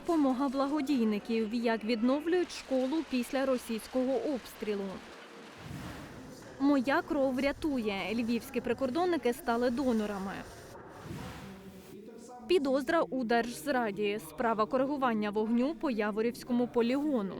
допомога благодійників, як відновлюють школу після російського обстрілу. Моя кров рятує. Львівські прикордонники стали донорами. Підозра у держзраді. Справа коригування вогню по Яворівському полігону.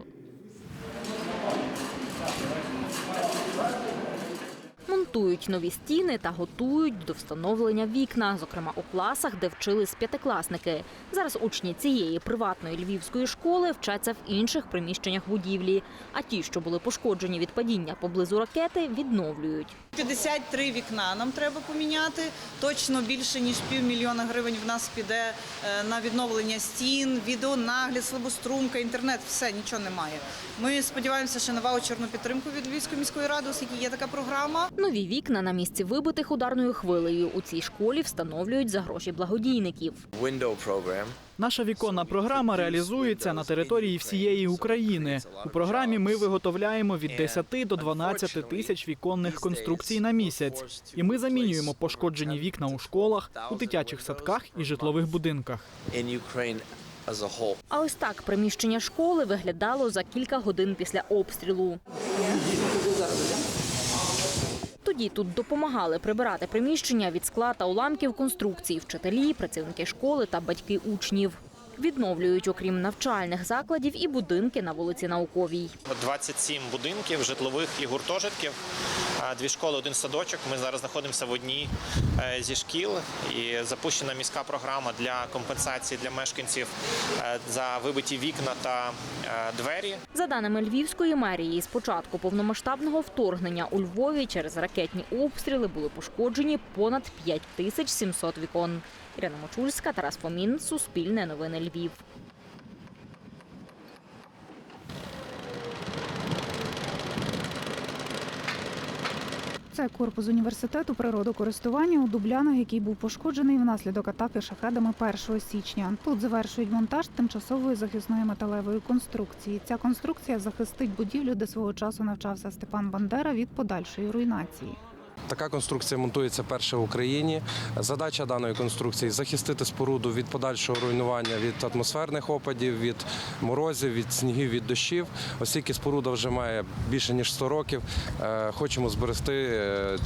Монтують нові стіни та готують до встановлення вікна, зокрема у класах, де вчились п'ятикласники. Зараз учні цієї приватної львівської школи вчаться в інших приміщеннях будівлі. А ті, що були пошкоджені від падіння поблизу ракети, відновлюють. 53 вікна нам треба поміняти. Точно більше ніж півмільйона гривень в нас піде е, на відновлення стін, відеонагляд, слабострумка, інтернет. Все нічого немає. Ми сподіваємося ще на ваучерну підтримку від Львівської міської ради, оскільки є така програма. Нові вікна на місці вибитих ударною хвилею у цій школі встановлюють за гроші благодійників. Наша віконна програма реалізується на території всієї України. У програмі ми виготовляємо від 10 до 12 тисяч віконних конструкцій на місяць, і ми замінюємо пошкоджені вікна у школах, у дитячих садках і житлових будинках. А ось так приміщення школи виглядало за кілька годин після обстрілу. Тоді тут допомагали прибирати приміщення від скла та уламків конструкцій, вчителі, працівники школи та батьки учнів. Відновлюють, окрім навчальних закладів, і будинки на вулиці Науковій. 27 будинків, житлових і гуртожитків, дві школи, один садочок. Ми зараз знаходимося в одній е, зі шкіл і запущена міська програма для компенсації для мешканців е, за вибиті вікна та е, двері. За даними Львівської мерії, з початку повномасштабного вторгнення у Львові через ракетні обстріли були пошкоджені понад 5700 вікон. Ірина Мочульська, Тарас Фомін, Суспільне новини Львів. Це корпус університету природокористування у Дублянах, який був пошкоджений внаслідок атаки шахедами 1 січня. Тут завершують монтаж тимчасової захисної металевої конструкції. Ця конструкція захистить будівлю, де свого часу навчався Степан Бандера від подальшої руйнації. Така конструкція монтується перша в Україні. Задача даної конструкції захистити споруду від подальшого руйнування від атмосферних опадів, від морозів, від снігів, від дощів. Оскільки споруда вже має більше ніж 100 років, е, хочемо зберегти е,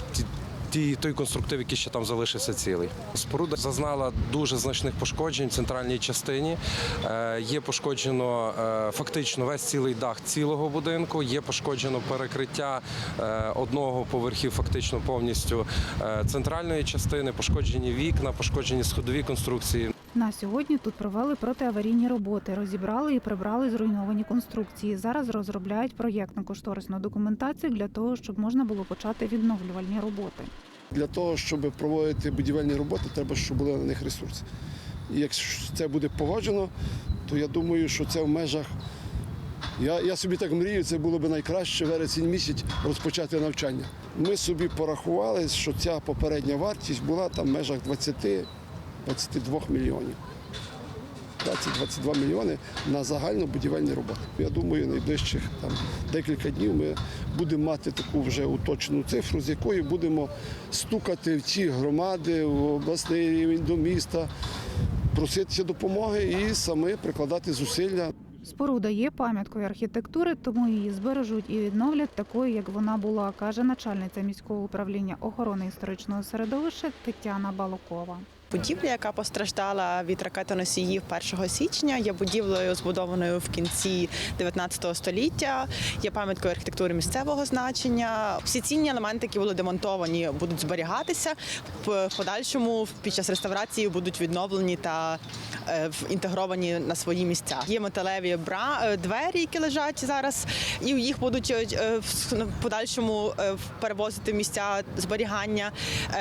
ті. Той конструктив, який ще там залишився цілий. Споруда зазнала дуже значних пошкоджень в центральній частині. Е, є пошкоджено е, фактично весь цілий дах цілого будинку. Є пошкоджено перекриття е, одного поверхів, фактично повністю центральної частини, пошкоджені вікна, пошкоджені сходові конструкції. На сьогодні тут провели протиаварійні роботи, розібрали і прибрали зруйновані конструкції. Зараз розробляють проєктно-кошторисну документацію для того, щоб можна було почати відновлювальні роботи. Для того, щоб проводити будівельні роботи, треба, щоб були на них ресурси. І якщо це буде погоджено, то я думаю, що це в межах. Я, я собі так мрію, це було б найкраще вересень місяць розпочати навчання. Ми собі порахували, що ця попередня вартість була там в межах 20-22 мільйонів. 20-22 мільйони на загальну будівельні роботи. Я думаю, найближчих там декілька днів ми будемо мати таку вже уточну цифру, з якою будемо стукати в ці громади, в обласний рівень до міста, проситися допомоги і самі прикладати зусилля. Споруда є пам'яткою архітектури, тому її збережуть і відновлять такою, як вона була, каже начальниця міського управління охорони історичного середовища Тетяна Балокова. Будівля, яка постраждала від ракетоносіїв 1 січня, є будівлею, збудованою в кінці 19 століття, є пам'яткою архітектури місцевого значення. Всі цінні елементи, які були демонтовані, будуть зберігатися. В подальшому під час реставрації будуть відновлені та е, інтегровані на свої місця. Є металеві бра е, двері, які лежать зараз, і їх будуть е, е, в подальшому перевозити місця зберігання.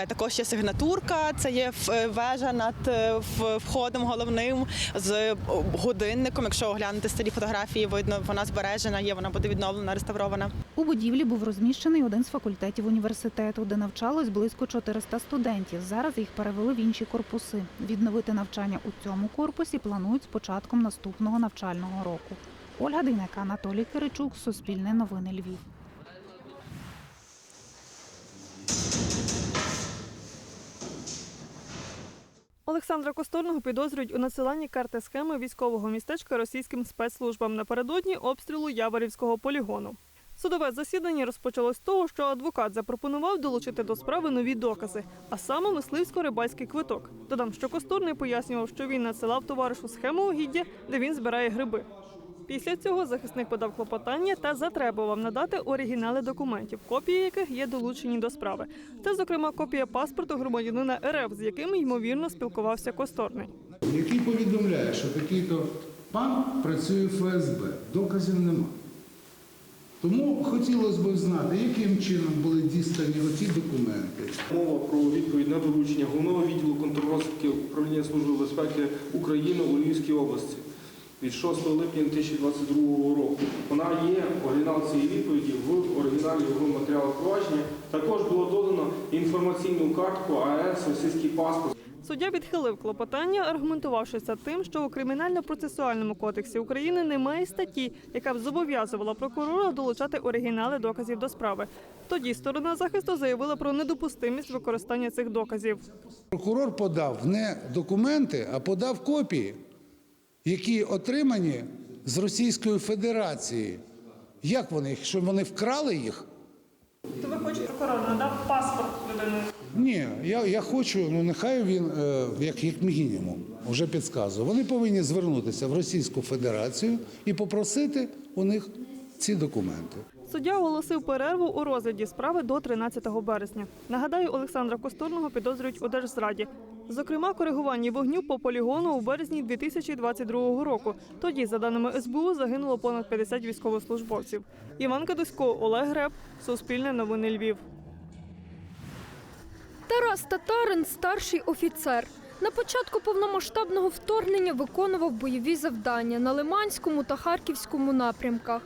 Також є сигнатурка, це є в- вежа над е, входом головним з годинником. Якщо оглянути старі фотографії, видно, вона збережена, є, вона буде відновлена, реставрована. У будівлі був розміщений один з факультетів університету, де навчалось близько 400 студентів. Зараз їх перевели в інші корпуси. Відновити навчання у цьому корпусі планують з початком наступного навчального року. Ольга Дейнека, Анатолій Киричук, Суспільне новини Львів. Олександра Косторного підозрюють у надсиланні карти схеми військового містечка російським спецслужбам напередодні обстрілу Яворівського полігону. Судове засідання розпочалось з того, що адвокат запропонував долучити до справи нові докази, а саме мисливсько-рибальський квиток. Додам, що Косторний пояснював, що він надсилав товаришу схему угіддя, де він збирає гриби. Після цього захисник подав клопотання та затребував надати оригінали документів, копії яких є долучені до справи. Це, зокрема, копія паспорту громадянина РФ, з яким ймовірно спілкувався Косторний. який повідомляє, що такий-то пан працює в ФСБ. Доказів нема. Тому хотілося б знати, яким чином були дістані оці документи. Мова про відповідь на доручення головного відділу контррозвідки управління Служби безпеки України у Львівській області від 6 липня 2022 року. Вона є оригінал цієї відповіді в оригіналі його матеріалу провадження. Також було додано інформаційну картку АЕС, російський паспорт. Суддя відхилив клопотання, аргументувавши це тим, що у кримінально-процесуальному кодексі України немає статті, яка б зобов'язувала прокурора долучати оригінали доказів до справи. Тоді сторона захисту заявила про недопустимість використання цих доказів. Прокурор подав не документи, а подав копії, які отримані з Російської Федерації. Як вони їх? Що вони вкрали їх? То ви хочете прокурор надав паспорт людини? Ні, я, я хочу, ну нехай він, е, як, як мінімум, вже підказує. Вони повинні звернутися в Російську Федерацію і попросити у них ці документи. Суддя оголосив перерву у розгляді справи до 13 березня. Нагадаю, Олександра Косторного підозрюють у держзраді. Зокрема, коригуванні вогню по полігону у березні 2022 року. Тоді, за даними СБУ, загинуло понад 50 військовослужбовців. Іван Кадусько, Олег Греб, Суспільне новини Львів. Тарас Татарин старший офіцер. На початку повномасштабного вторгнення виконував бойові завдання на Лиманському та Харківському напрямках.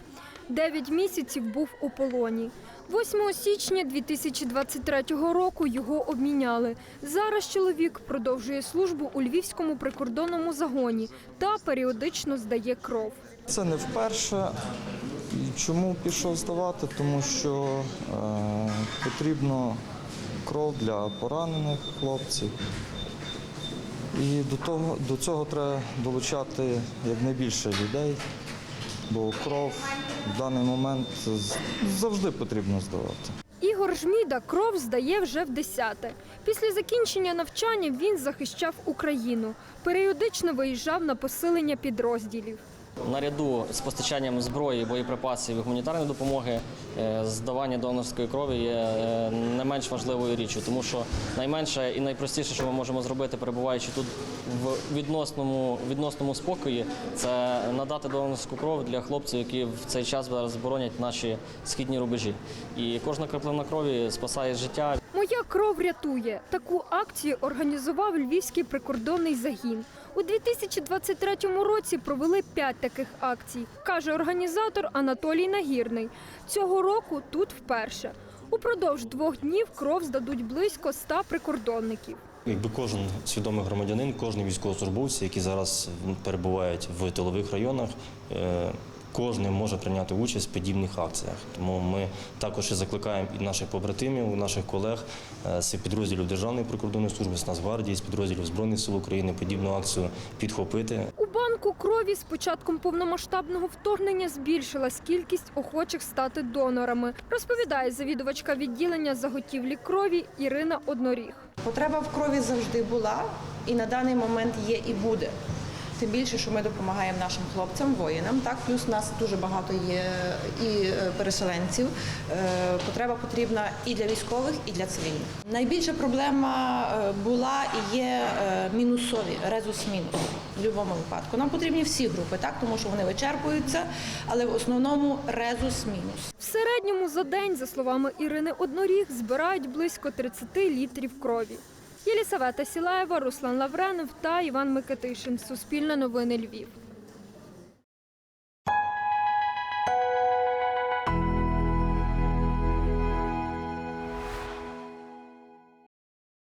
Дев'ять місяців був у полоні. 8 січня 2023 року його обміняли. Зараз чоловік продовжує службу у Львівському прикордонному загоні та періодично здає кров. Це не вперше. Чому пішов здавати? Тому що е, потрібно кров для поранених хлопців. І до, того, до цього треба долучати якнайбільше людей, бо кров в даний момент завжди потрібно здавати. Ігор Жміда кров здає вже в десяте. Після закінчення навчання він захищав Україну. Періодично виїжджав на посилення підрозділів. Наряду з постачанням зброї, боєприпасів і гуманітарної допомоги, е, здавання донорської крові є е, не менш важливою річчю, тому що найменше і найпростіше, що ми можемо зробити, перебуваючи тут в відносному, відносному спокої, це надати донорську кров для хлопців, які в цей час зараз боронять наші східні рубежі. І кожна краплина крові спасає життя. Моя кров рятує. Таку акцію організував Львівський прикордонний загін. У 2023 році провели п'ять таких акцій, каже організатор Анатолій Нагірний. Цього року тут вперше. Упродовж двох днів кров здадуть близько ста прикордонників. Якби кожен свідомий громадянин, кожен військовослужбовець, які зараз перебувають в тилових районах, е, кожен може прийняти участь в подібних акціях. Тому ми також і закликаємо і наших побратимів, і наших колег е, з підрозділів Державної прикордонної служби, з Нацгвардії, з підрозділів Збройних сил України подібну акцію підхопити. У банку крові з початком повномасштабного вторгнення збільшилась кількість охочих стати донорами, розповідає завідувачка відділення заготівлі крові Ірина Одноріг. Потреба в крові завжди була і на даний момент є і буде. Тим більше, що ми допомагаємо нашим хлопцям, воїнам. Так, плюс у нас дуже багато є і е, переселенців. Е, Потреба потрібна і для військових, і для цивільних. Найбільша проблема е, була і є мінусові резус-мінус в будь-якому випадку. Нам потрібні всі групи, так тому що вони вичерпуються, але в основному резус-мінус. В середньому за день, за словами Ірини Одноріг, збирають близько 30 літрів крові. Єлісавета Сілаєва, Руслан Лавренов та Іван Микитишин. Суспільне новини Львів.